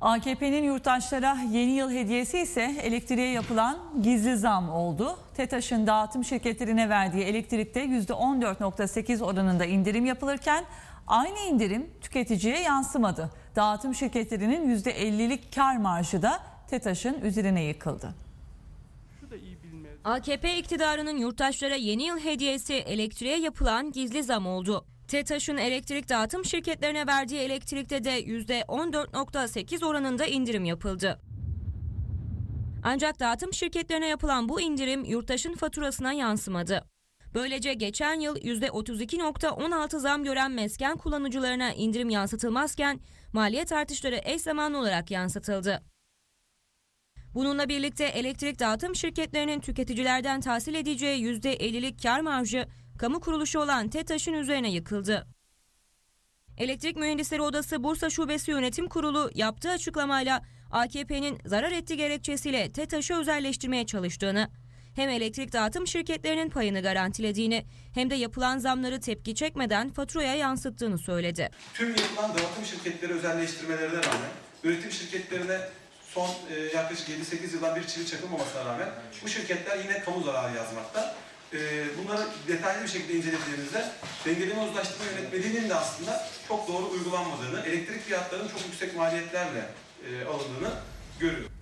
AKP'nin yurttaşlara yeni yıl hediyesi ise elektriğe yapılan gizli zam oldu. TETAŞ'ın dağıtım şirketlerine verdiği elektrikte %14.8 oranında indirim yapılırken aynı indirim tüketiciye yansımadı. Dağıtım şirketlerinin %50'lik kar marjı da TETAŞ'ın üzerine yıkıldı. AKP iktidarının yurttaşlara yeni yıl hediyesi elektriğe yapılan gizli zam oldu. TETAŞ'ın elektrik dağıtım şirketlerine verdiği elektrikte de %14.8 oranında indirim yapıldı. Ancak dağıtım şirketlerine yapılan bu indirim yurttaşın faturasına yansımadı. Böylece geçen yıl %32.16 zam gören mesken kullanıcılarına indirim yansıtılmazken maliyet artışları eş zamanlı olarak yansıtıldı. Bununla birlikte elektrik dağıtım şirketlerinin tüketicilerden tahsil edeceği %50'lik kar marjı kamu kuruluşu olan TETAŞ'ın üzerine yıkıldı. Elektrik Mühendisleri Odası Bursa Şubesi Yönetim Kurulu yaptığı açıklamayla AKP'nin zarar etti gerekçesiyle TETAŞ'ı özelleştirmeye çalıştığını, hem elektrik dağıtım şirketlerinin payını garantilediğini hem de yapılan zamları tepki çekmeden faturaya yansıttığını söyledi. Tüm yapılan dağıtım şirketleri özelleştirmelerine rağmen üretim şirketlerine son e, yaklaşık 7-8 yıldan bir çivi çakılmamasına rağmen bu şirketler yine kamu zararı yazmakta. E, bunları detaylı bir şekilde incelediğimizde dengeleme uzlaştırma yönetmeliğinin de aslında çok doğru uygulanmadığını, elektrik fiyatlarının çok yüksek maliyetlerle e, alındığını görüyoruz.